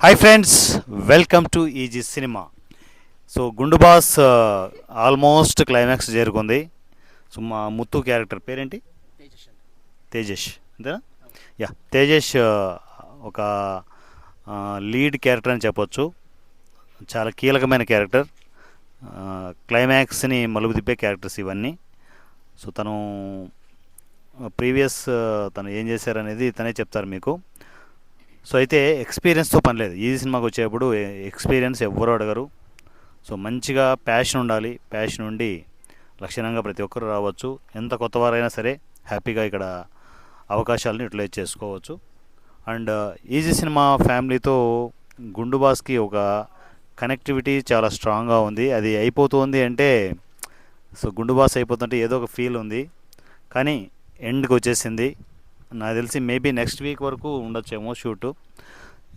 Hi friends welcome to EC cinema so గుండు boss almost climax చేరుకుంది so మా Muthu character పేరేంటి? తేజస్ అంతేనా? యా తేజస్ ఆ, ఒక లీడ్ క్యారెక్టర్ అని చెప్పొచ్చు. చాలా కీలకమైన క్యారెక్టర్ క్లైమాక్స్ని మలుపు తిప్పే క్యారెక్టర్స్ ఇవన్నీ. సో తను ప్రీవియస్ తను ఏం చేశారనేది తనే చెప్తారు మీకు. సో అయితే ఎక్స్పీరియన్స్తో పని లేదు. ఈ సినిమాకి వచ్చేప్పుడు ఎక్స్పీరియన్స్ ఎవ్వరూ అడగరు. సో మంచిగా ప్యాషన్ ఉండాలి. ప్యాషన్ ఉండి లక్షణంగా ప్రతి ఒక్కరు రావచ్చు. ఎంత కొత్తవారైనా సరే హ్యాపీగా ఇక్కడ అవకాశాలను యూటిలైజ్ చేసుకోవచ్చు. అండ్ ఈజీ సినిమా ఫ్యామిలీతో గుండు బాస్కి ఒక కనెక్టివిటీ చాలా స్ట్రాంగ్గా ఉంది. అది అయిపోతుంది అంటే సో గుండు బాస్ అయిపోతుంటే ఏదో ఒక ఫీల్ ఉంది. కానీ ఎండ్కి వచ్చేసింది. నాకు తెలిసి మేబీ నెక్స్ట్ వీక్ వరకు ఉండొచ్చేమో షూటు.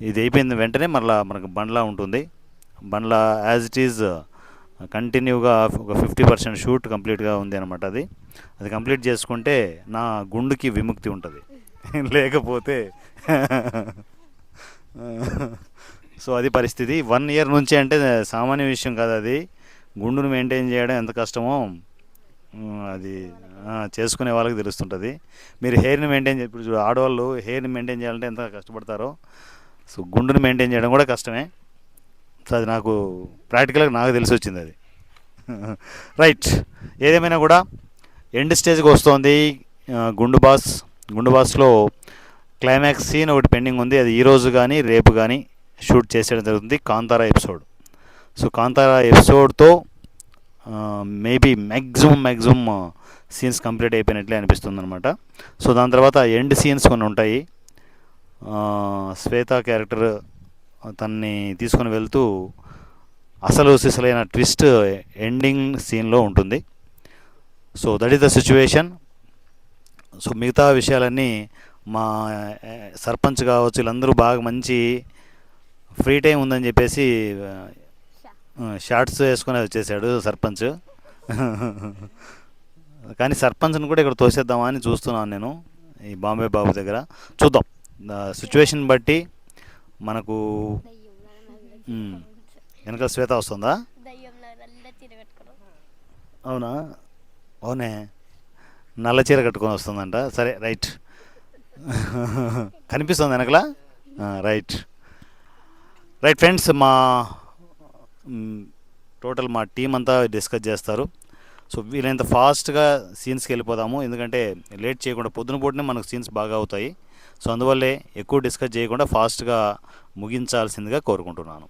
ఇది అయిపోయింది వెంటనే మళ్ళీ మనకు బండ్లా ఉంటుంది. బండ్లా యాజ్ ఇట్ ఈజ్ కంటిన్యూగా ఒక ఫిఫ్టీ పర్సెంట్ షూట్ కంప్లీట్గా ఉంది అనమాట అది. అది కంప్లీట్ చేసుకుంటే నా గుండుకి విముక్తి ఉంటుంది. లేకపోతే సో అది పరిస్థితి. వన్ ఇయర్ నుంచి అంటే సామాన్య విషయం కాదు అది. గుండును మెయింటైన్ చేయడం ఎంత కష్టమో అది చేసుకునే వాళ్ళకి తెలుస్తుంటుంది. మీరు హెయిర్ని మెయింటైన్ ఇప్పుడు ఆడవాళ్ళు హెయిర్ని మెయింటైన్ చేయాలంటే ఎంత కష్టపడతారో సో గుండుని మెయింటైన్ చేయడం కూడా కష్టమే. సో అది నాకు ప్రాక్టికల్గా నాకు తెలిసి వచ్చింది అది. రైట్ ఏదేమైనా కూడా ఎండ్ స్టేజ్కి వస్తోంది. గుండు బాస్ గుండు బాస్లో క్లైమాక్స్ సీన్ ఒకటి పెండింగ్ ఉంది. అది ఈరోజు కానీ రేపు కానీ షూట్ చేసేయడం జరుగుతుంది. Kantara episode so Kantara ఎపిసోడ్తో maybe maximum maximum scenes complete అయిపోయినట్లే అనిపిస్తుంది అనమాట సో దాని తర్వాత ఎండ్ సీన్స్ కొన్ని ఉంటాయి. శ్వేత క్యారెక్టర్ తన్ని తీసుకొని వెళ్తూ అసలు సిసలైన ట్విస్ట్ ఎండింగ్ సీన్లో ఉంటుంది. So that is the situation so మిగతా విషయాలన్నీ మా సర్పంచ్ కావచ్చు వీళ్ళందరూ బాగా మంచి ఫ్రీ టైం ఉందని చెప్పేసి షార్ట్స్ వేసుకొని వచ్చేసాడు సర్పంచ్. కానీ సర్పంచ్ని కూడా ఇక్కడ తోసేద్దామా అని చూస్తున్నాను నేను ఈ బాంబే బాబు దగ్గర. చూద్దాం. సిచ్యువేషన్ బట్టి మనకు మ్, వెనక శ్వేత వస్తుందా? అవునా? అవునే. నల్ల చీర కట్టుకొని వస్తుందంట. సరే రైట్. కనిపిస్తుంది వెనకలా? రైట్. రైట్ ఫ్రెండ్స్ మ్, టోటల్ మా టీం అంతా డిస్కస్ చేస్తారు. సో వీలైనంత ఫాస్ట్గా సీన్స్కి వెళ్ళిపోదాము. ఎందుకంటే లేట్ చేయకుండా పొద్దున పూటనే మనకు సీన్స్ బాగా అవుతాయి. సో అందువల్లే ఎక్కువ డిస్కస్ చేయకుండా ఫాస్ట్గా ముగించాల్సిందిగా కోరుకుంటున్నాను.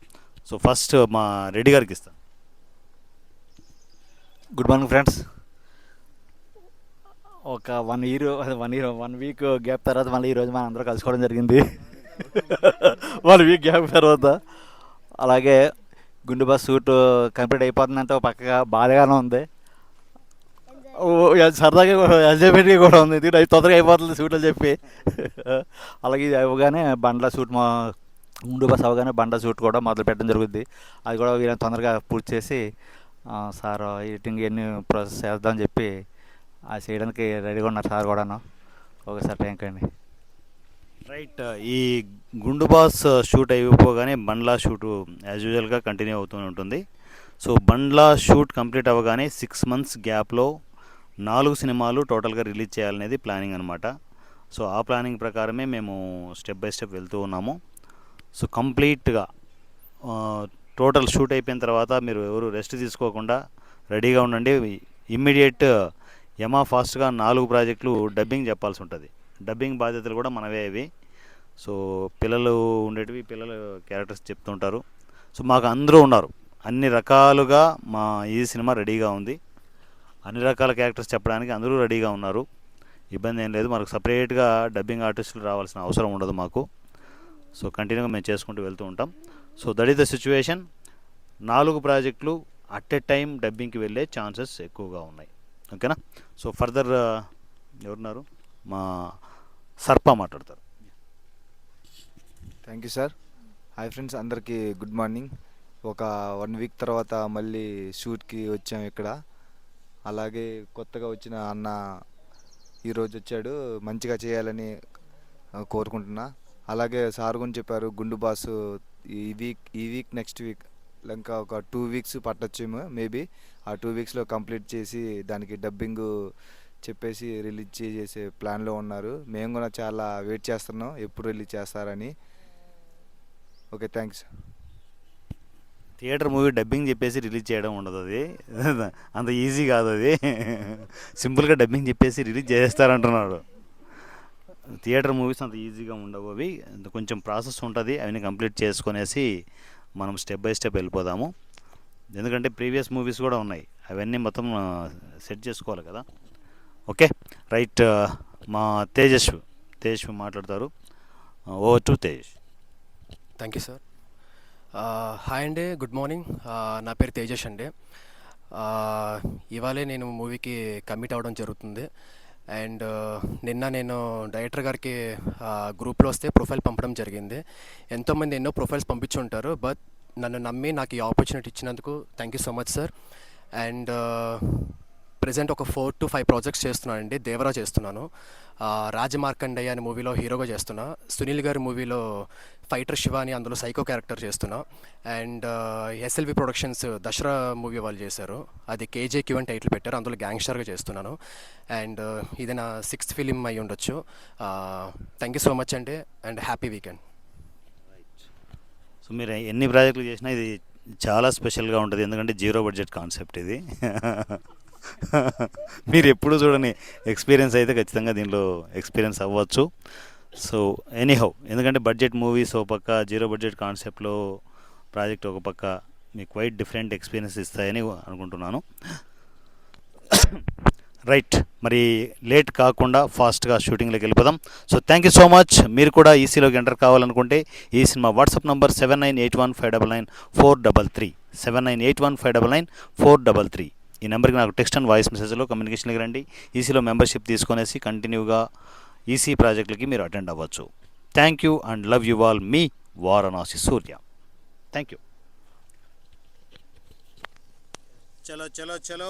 సో ఫస్ట్ మా రెడ్డి గారికి ఇస్తాను. Good morning friends. ఒక one year one year one week gap తర్వాత మళ్ళీ ఈరోజు మనం అందరూ కలుసుకోవడం జరిగింది. వన్ వీక్ గ్యాప్ తర్వాత. అలాగే గుండు బస్ షూట్ కంప్లీట్ అయిపోతుందంటే పక్కగా బాధగానే ఉంది. సరదాగా కూడా ఎంజాయ్మెంట్గా కూడా ఉంది. ఎందుకంటే అది తొందరగా అయిపోతుంది షూట్ అని చెప్పి. అలాగే ఇది అవ్వగానే బండ్ల షూట్ మా గుండు బస్ అవ్వగానే బండ్ల షూట్ కూడా మొదలు పెట్టడం జరుగుద్ది. అది కూడా వీళ్ళని తొందరగా పూర్తి చేసి సార్ ఎడిటింగ్ ఇవన్నీ ప్రాసెస్ చేద్దామని చెప్పి అది చేయడానికి రెడీగా ఉన్నారు సార్ కూడాను. ఓకే సార్ థ్యాంక్ అండి రైట్ uh, ఈ గుండు బాస్ uh, షూట్ అయిపోగానే బండ్లా షూట్ యాజ్ యూజువల్గా కంటిన్యూ అవుతూనే ఉంటుంది. సో బండ్లా షూట్ కంప్లీట్ అవ్వగానే సిక్స్ మంత్స్ గ్యాప్లో నాలుగు సినిమాలు టోటల్గా రిలీజ్ చేయాలనేది ప్లానింగ్ అనమాట సో ఆ ప్లానింగ్ ప్రకారమే మేము స్టెప్ బై స్టెప్ వెళ్తూ ఉన్నాము. సో కంప్లీట్గా టోటల్ షూట్ అయిపోయిన తర్వాత మీరు ఎవరు రెస్ట్ తీసుకోకుండా రెడీగా ఉండండి. ఇమ్మీడియట్ uh, యమా ఫాస్ట్గా నాలుగు ప్రాజెక్టులు డబ్బింగ్ చెప్పాల్సి ఉంటుంది. డబ్బింగ్ బాధ్యతలు కూడా మనవే అవి. సో పిల్లలు ఉండేటివి పిల్లలు క్యారెక్టర్స్ చెప్తుంటారు. సో మాకు అందరూ ఉన్నారు. అన్ని రకాలుగా మా ఈ సినిమా రెడీగా ఉంది. అన్ని రకాల క్యారెక్టర్స్ చెప్పడానికి అందరూ రెడీగా ఉన్నారు. ఇబ్బంది ఏం లేదు. మనకు సపరేట్గా డబ్బింగ్ ఆర్టిస్టులు రావాల్సిన అవసరం ఉండదు మాకు. సో కంటిన్యూగా మేము చేసుకుంటూ వెళ్తూ ఉంటాం. So that is the situation. నాలుగు ప్రాజెక్టులు అట్ ఎ టైం డబ్బింగ్కి వెళ్ళే ఛాన్సెస్ ఎక్కువగా ఉన్నాయి. ఓకేనా? సో ఫర్దర్ ఎవరున్నారు? మా సర్ప మాట్లాడతారు. Thank you sir hi friends అందరికీ గుడ్ మార్నింగ్ ఒక వన్ వీక్ తర్వాత మళ్ళీ షూట్కి వచ్చాం ఇక్కడ. అలాగే కొత్తగా వచ్చిన అన్న ఈరోజు వచ్చాడు. మంచిగా చేయాలని కోరుకుంటున్నా. అలాగే సార్ గురించి చెప్పారు. గుండు బాస్ ఈ వీక్ ఈ వీక్ నెక్స్ట్ వీక్ ఇంకా ఒక టూ వీక్స్ పట్టొచ్చేమో మేబీ ఆ టూ వీక్స్లో కంప్లీట్ చేసి దానికి డబ్బింగ్ చెప్పేసి రిలీజ్ చేసే ప్లాన్లో ఉన్నారు. మేము కూడా చాలా వెయిట్ చేస్తున్నాం. ఎప్పుడు రిలీజ్ చేస్తారని. Okay thanks theatre movie dubbing చెప్పేసి రిలీజ్ చేయడం ఉండదు అది. అంత ఈజీ కాదు అది. సింపుల్గా డబ్బింగ్ చెప్పేసి రిలీజ్ చేస్తారంటున్నాడు. థియేటర్ మూవీస్ అంత ఈజీగా ఉండవు అవి. కొంచెం ప్రాసెస్ ఉంటుంది. అవన్నీ కంప్లీట్ చేసుకునేసి మనం స్టెప్ బై స్టెప్ వెళ్ళిపోదాము. ఎందుకంటే ప్రీవియస్ మూవీస్ కూడా ఉన్నాయి. అవన్నీ మొత్తం సెట్ చేసుకోవాలి కదా. ఓకే? రైట్ మా తేజస్వి తేజస్వి మాట్లాడతారు. ఓ to Tej thank you sir hi అండి గుడ్ మార్నింగ్. నా పేరు తేజస్ అండి. ఇవాళే నేను మూవీకి కమిట్ అవ్వడం జరుగుతుంది. అండ్ నిన్న నేను డైరెక్టర్ గారికి గ్రూప్లో వస్తే ప్రొఫైల్ పంపడం జరిగింది. ఎంతోమంది ఎన్నో ప్రొఫైల్స్ పంపించి ఉంటారు బట్ నన్ను నమ్మి నాకు ఈ ఆపర్చునిటీ ఇచ్చినందుకు thank you so much sir. And present ఒక ఫోర్ టు ఫైవ్ ప్రాజెక్ట్స్ చేస్తున్నానండి. దేవరా చేస్తున్నాను. రాజమార్కండయ్య అనే మూవీలో హీరోగా చేస్తున్నా. సునీల్ గారి మూవీలో ఫైటర్ శివాని అందులో సైకో క్యారెక్టర్ చేస్తున్నా. And SLV productions Dasara movie వాళ్ళు చేశారు. అది కేజే క్యూ అని టైటిల్ పెట్టారు. అందులో గ్యాంగ్స్టర్గా చేస్తున్నాను. అండ్ ఇది నా సిక్స్త్ ఫిలిం అయి ఉండొచ్చు. థ్యాంక్ యూ సో మచ్ అండి. అండ్ హ్యాపీ వీకెండ్ సో మీరు ఎన్ని ప్రాజెక్టులు చేసినా ఇది చాలా స్పెషల్గా ఉంటుంది. ఎందుకంటే జీరో బడ్జెట్ కాన్సెప్ట్ ఇది. మీరు ఎప్పుడూ చూడని ఎక్స్పీరియన్స్ అయితే ఖచ్చితంగా దీనిలో ఎక్స్పీరియన్స్ అవ్వచ్చు. సో ఎనీహౌ ఎందుకంటే బడ్జెట్ మూవీస్ ఒక పక్క జీరో బడ్జెట్ కాన్సెప్ట్లో ప్రాజెక్ట్ ఒక పక్క మీకు క్వైట్ డిఫరెంట్ ఎక్స్పీరియన్స్ ఇస్తాయని అనుకుంటున్నాను. రైట్ మరి లేట్ కాకుండా ఫాస్ట్గా షూటింగ్లోకి వెళ్ళిపోదాం. So thank you so much. మీరు కూడా ఈసీలోకి ఎంటర్ కావాలనుకుంటే ఈ cinema WhatsApp number seven nine eight one five double nine four double three. Seven nine eight one five double nine four double three. ఈ నెంబర్కి నాకు టెక్స్ట్ అండ్ వాయిస్ మెసేజ్లో కమ్యూనికేషన్కి రండి. ఈసీలో మెంబర్షిప్ తీసుకొనేసి కంటిన్యూగా ఈసీ ప్రాజెక్టులకి మీరు అటెండ్ అవ్వచ్చు. Thank you and love you all me Varanasi Surya. Thank you చలో చలో చలో.